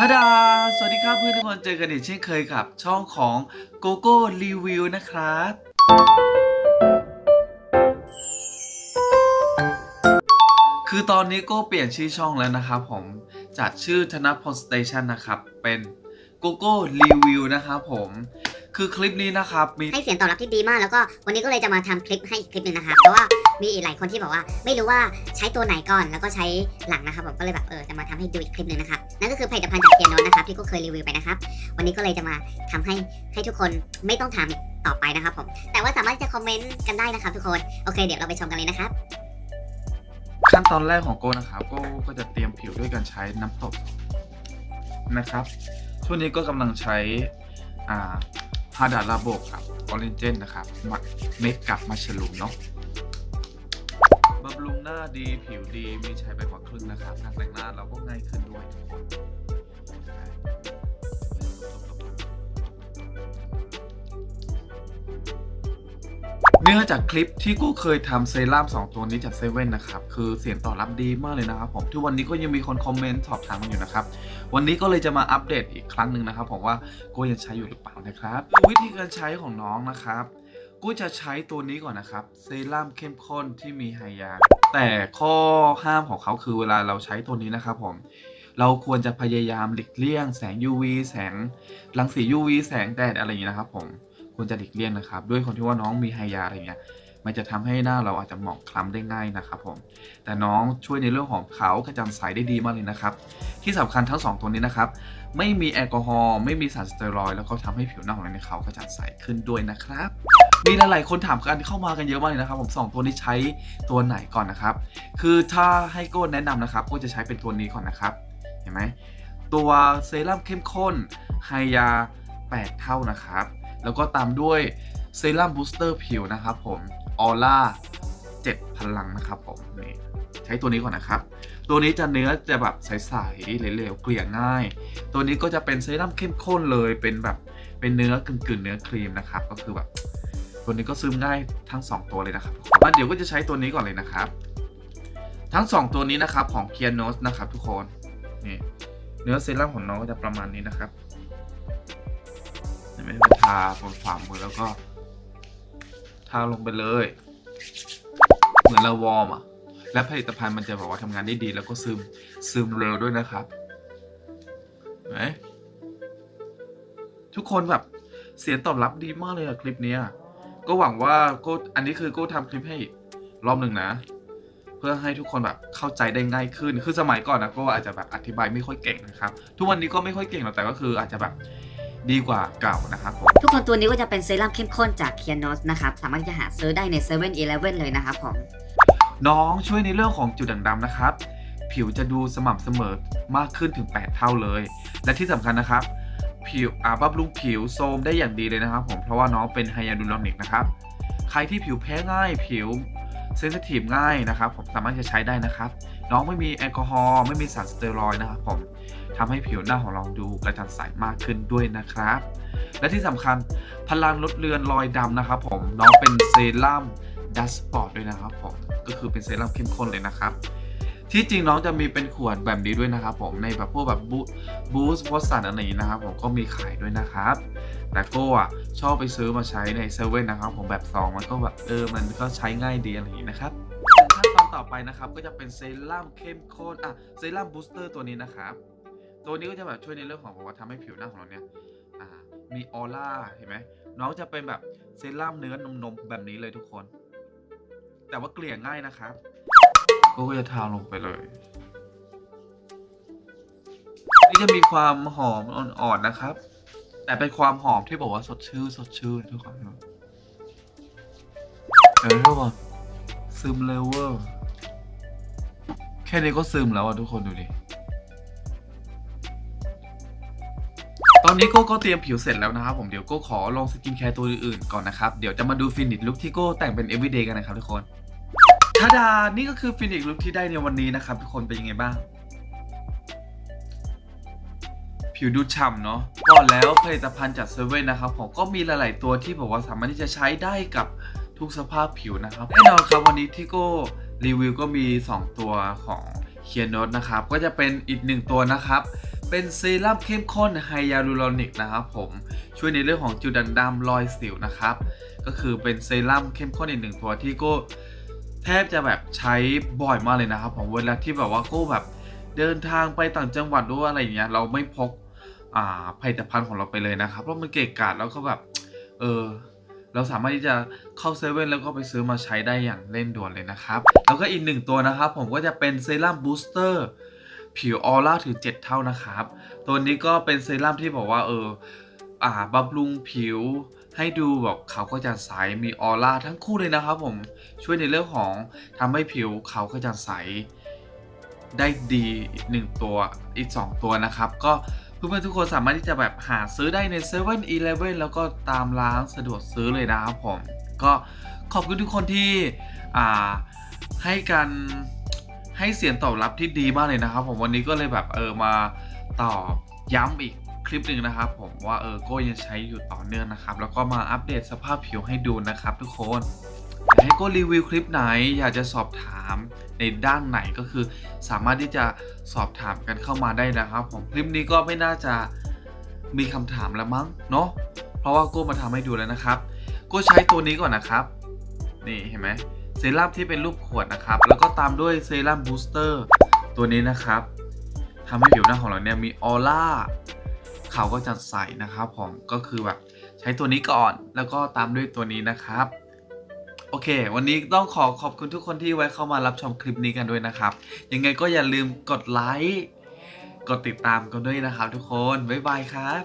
ฮัลโหลสวัสดีครับเพื่อนทุกคนเจอกันอีกเช่นเคยกับ ช่องของโกโก้รีวิวนะครับ คือตอนนี้โก้เปลี่ยนชื่อช่องแล้วนะครับผม จากชื่อธนพลสเตชันนะครับ เป็นโกโก้รีวิวนะครับผม คือคลิปนี้นะครับมีให้เสียงตอบรับที่ดีมาก แล้วก็วันนี้ก็เลยจะมาทำคลิปให้อีกคลิปหนึงนะคะเพราะว่ามีอีกหลายคนที่บอกว่า ไม่รู้ว่าใช้ตัวไหนก่อนแล้วก็ใช้หลังนะครับผมก็เลยแบบเออจะมาทำให้ดูอีกคลิปหนึงนะครับนั่นก็คือผลิตภัณฑ์จากเทียนโนตนะครับที่ก็เคยรีวิวไปนะครับวันนี้ก็เลยจะมาทำให้ให้ทุกคนไม่ต้องถามอีกต่อไปนะครับผมแต่ว่าสามารถจะคอมเมนต์กันได้นะครับทุกคนโอเคเดี๋ยวเราไปชมกันเลยนะครับขั้นตอนแรกของโก้นะครับโก้ก็จะเตรียมผิวด้วยการใช้น้ำตกนะครับช่วงนี้ก็กำลังใช้อ่า ฮาดาราโบกับออเรนเจนนะครับมาเมคกับมาชลูมเนาะบำรุงหน้าดีผิวดีมีใช้ไปกว่าครึ่งนะครับทางแต่งหน้าเราก็ง่ายขึ้นด้วยทุกคน เนื่องจากคลิปที่กูเคยทำเซรั่ม2 ตัวนี้จากเซเว่นนะครับ คือเสียงตอบรับดีมากเลยนะครับผมทุกวันนี้ก็ยังมีคนคอมเมนต์สอบถามมาอยู่นะครับ วันนี้ก็เลยจะมาอัปเดตอีกครั้งหนึ่งนะครับผมว่ากูยังใช้อยู่หรือเปล่านะครับวิธีการใช้ของน้องนะครับกูจะใช้ตัวนี้ก่อนนะครับเซรั่มเข้มข้นที่มีไฮยา แต่ข้อห้ามของเขาคือเวลาเราใช้ตัวนี้นะครับผมเราควรจะพยายามหลีกเลี่ยงแสง UV แสงรังสี UV แสงแดดอะไรอย่างนี้นะครับผม ควรจะหลีกเลี่ยงนะครับ ด้วยคนที่ว่าน้องมีไฮยาอะไรเงี้ยมันจะทำให้หน้าเราอาจจะหมองคล้ำได้ง่ายนะครับผมแต่น้องช่วยในเรื่องของขาวกระจ่างใสได้ดีมากเลยนะครับ ที่สำคัญทั้ง 2 ตัวนี้นะครับ ไม่มีแอลกอฮอล์ไม่มีสารสเตียรอยแล้วก็ทำให้ผิวหน้าของเราในขาวกระจ่างใสขึ้นด้วยนะครับมีหลายๆคนถามกันเข้ามากันเยอะมากเลยนะครับ ผมสองตัวนี้ใช้ตัวไหนก่อนนะครับ คือถ้าให้โก้แนะนำนะครับก็จะใช้เป็นตัวนี้ก่อนนะครับ เห็นไหมตัวเซรั่มเข้มข้นไฮยา 8 เท่านะครับ แล้วก็ตามด้วยเซรั่มบูสเตอร์ผิวนะครับผมออร่า7พลังนะครับผมนี่ใช้ตัวนี้ก่อนนะครับ ตัวนี้จะเนื้อจะแบบใสๆเหลวๆเกลี่ยง่าย ตัวนี้ก็จะเป็นเซรั่มเข้มข้นเลยเป็นแบบเป็นเนื้อกึ่งๆเนื้อครีมนะครับก็คือแบบตัวนี้ก็ซึมง่ายทั้ง 2 ตัวเลยนะครับมาเดี๋ยวก็จะใช้ตัวนี้ก่อนเลยนะครับ ทั้ง 2 ตัวนี้นะครับของ k i a n o s นะครับทุกคนนี่เนื้อเซรั่มของน้องก็จะประมาณนี้นะครับ เห็นไหมจะทาบนฝ่ามือแล้วก็ ทาลงไปเลย เหมือนเราวอร์มอะ และผลิตภัณฑ์มันจะบอกว่าทำงานได้ดีแล้วก็ซึมซึมเร็วด้วยนะครับไหมทุกคนแบบเสียงตอบรับดีมากเลยอะคลิปนี้ก็หวังว่าก็อันนี้คือก็ทำคลิปให้รอบหนึ่งนะ เพื่อให้ทุกคนแบบเข้าใจได้ง่ายขึ้นคือสมัยก่อนนะก็อาจจะแบบอธิบายไม่ค่อยเก่งนะครับ ทุกวันนี้ก็ไม่ค่อยเก่งหรอกแต่ก็คืออาจจะแบบ ดีกว่าเก่านะครับผมทุกคนตัวนี้ก็จะเป็นเซรั่มเข้มข้นจากเทียนโนตนะครับ สามารถจะหาซื้อได้ใน7 e เ e ่ e อเลยนะครับผม น้องช่วยในเรื่องของจุดด่างดำนะครับ ผิวจะดูสม่ำเสมอมากขึ้นถึง 8 เท่าเลย และที่สำคัญนะครับ ผิวอ่าบำรุงผิวโทรมได้อย่างดีเลยนะครับ ผมเพราะว่าน้องเป็นไฮยาลูรอนิกนะครับใครที่ผิวแพ้ง่ายผิวเซนซิทีฟง่ายนะครับ ผมสามารถจะใช้ได้นะครับ น้องไม่มีแอลกอฮอล์ไม่มีสารสเตียรอยด์นะครับผม ทำให้ผิวหน้าของเราดูกระจ่างใสมากขึ้นด้วยนะครับ และที่สำคัญพลังลดเลือนรอยดำนะครับผมน้องเป็นเซรั่มดัสปอร์ตด้วยนะครับผมก็คือเป็นเซรั่มเข้มข้นเลยนะครับที่จริงน้องจะมีเป็นขวดแบบนี้ด้วยนะครับผมในแบบพวกแบบบูบูสวอสันอะไรนี้นะครับผมก็มีขายด้วยนะครับ แต่ก้อะชอบไปซื้อมาใช้ในเซเว่นนะครับผมแบบซองมันก็แบบเออมันก็ใช้ง่ายดีอะไรอย่างนี้นะครับขั้นตอนต่อไปนะครับก็จะเป็นเซรั่มเข้มข้นอะเซรั่มบูสเตอร์ตัวนี้นะครับ ตัวนี้ก็จะแบบช่วยในเรื่องของแบบว่าทำให้ผิวหน้าของเราเนี่ยมีออร่าเห็นไหมน้องจะเป็นแบบเซรั่มเนื้อนมๆแบบนี้เลยทุกคน แต่ว่าเกลี่ยง่ายนะครับ ก็จะทาลงไปเลย นี่จะมีความหอมอ่อนๆนะครับ แต่เป็นความหอมที่บอกว่าสดชื่นสดชื่นทุกคนเออทุกคนซึมเลเวอร์แค่นี้ก็ซึมแล้วอะทุกคนดูดิ อนนี้โก้ก็เตรียมผิวเสร็จแล้วนะครับผมเดี๋ยวโก้ขอลองสกินแคร์ตัวอื่นๆก่อนนะครับ เดี๋ยวจะมาดูฟินิชลุคที่โก้แต่งเป็น everyday กันนะครับทุกคนทาดา นี่ก็คือฟินิชลุคที่ได้ในวันนี้นะครับทุกคนเป็นยังไงบ้าง ผิวดูฉ่ำเนาะก่อนแล้วผลิตภัณฑ์จากเซเว่นนะครับผมก็มีหลาย ๆ ตัวที่บอกว่าสามารถที่จะใช้ได้กับทุกสภาพผิวนะครับแน่นอนครับวันนี้ที่โก้รีวิวก็มี 2 ตัวของเคียนโนตนะครับ ก็จะเป็นอีกหนึ่งตัวนะครับ เป็นเซรั่มเข้มข้นไฮยาลูรอนิกนะครับผมช่วยในเรื่องของจุดด่างดำรอยสิวนะครับ ก็คือเป็นเซรั่มเข้มข้นอีกหนึ่งตัวที่ก็แทบจะแบบใช้บ่อยมากเลยนะครับผมเวลาที่แบบว่าก็แบบเดินทางไปต่างจังหวัดหรือว่าอะไรอย่างเงี้ยเราไม่พกอ่าผลิตภัณฑ์ของเราไปเลยนะครับ เพราะมันเกะกะแล้วก็แบบเออเราสามารถที่จะเข้าเซเว่นแล้วก็ไปซื้อมาใช้ได้อย่างเร่งด่วนเลยนะครับ แล้วก็อีกหนึ่งตัวนะครับผมก็จะเป็นเซรั่มบูสเตอร์ ผิวออร่าถึง 7 เท่านะครับ ตัวนี้ก็เป็นเซรั่มที่บอกว่าเอออ่าบำรุงผิวให้ดูแบบเขาก็จะใสมีออร่าทั้งคู่เลยนะครับผมช่วยในเรื่องของทำให้ผิวเขาก็จะใสได้ดีอีกหนึ่งตัวอีก 2 ตัวนะครับ ก็เพื่อนๆทุกคนสามารถที่จะแบบหาซื้อได้ใน7 e เ e ่ e อแล้วก็ตามร้านสะดวกซื้อเลยนะครับผม ก็ขอบคุณทุกคนที่ให้การ ให้เสียงตอบรับที่ดีมากเลยนะครับ ผมวันนี้ก็เลยแบบเออมาตอบย้ำอีกคลิปหนึ่งนะครับ ผมว่าเออโก็ยังใช้อยู่ต่อเนื่องนะครับ แล้วก็มาอัปเดตสภาพผิวให้ดูนะครับ ทุกคนอยากให้โก็รีวิวคลิปไหน อยากจะสอบถามในด้านไหนก็คือ สามารถที่จะสอบถามกันเข้ามาได้นะครับ ผมคลิปนี้ก็ไม่น่าจะมีคำถามแล้วมั้งเนาะเพราะว่าโก้มาทำให้ดูแล้วนะครับโก้ใช้ตัวนี้ก่อนนะครับ นี่เห็นไหม เซรั่มที่เป็นรูปขวดนะครับ แล้วก็ตามด้วยเซรั่มบูสเตอร์ตัวนี้นะครับทำให้ผิวหน้าของเราเนี่ยมีออร่าขาวก็จะใสนะครับผมก็คือแบบใช้ตัวนี้ก่อนแล้วก็ตามด้วยตัวนี้นะครับ โอเค วันนี้ต้องขอขอบคุณทุกคนที่ไว้เข้ามารับชมคลิปนี้กันด้วยนะครับ ยังไงก็อย่าลืมกดไลค์กดติดตามกันด้วยนะครับทุกคน บ๊ายบายครับ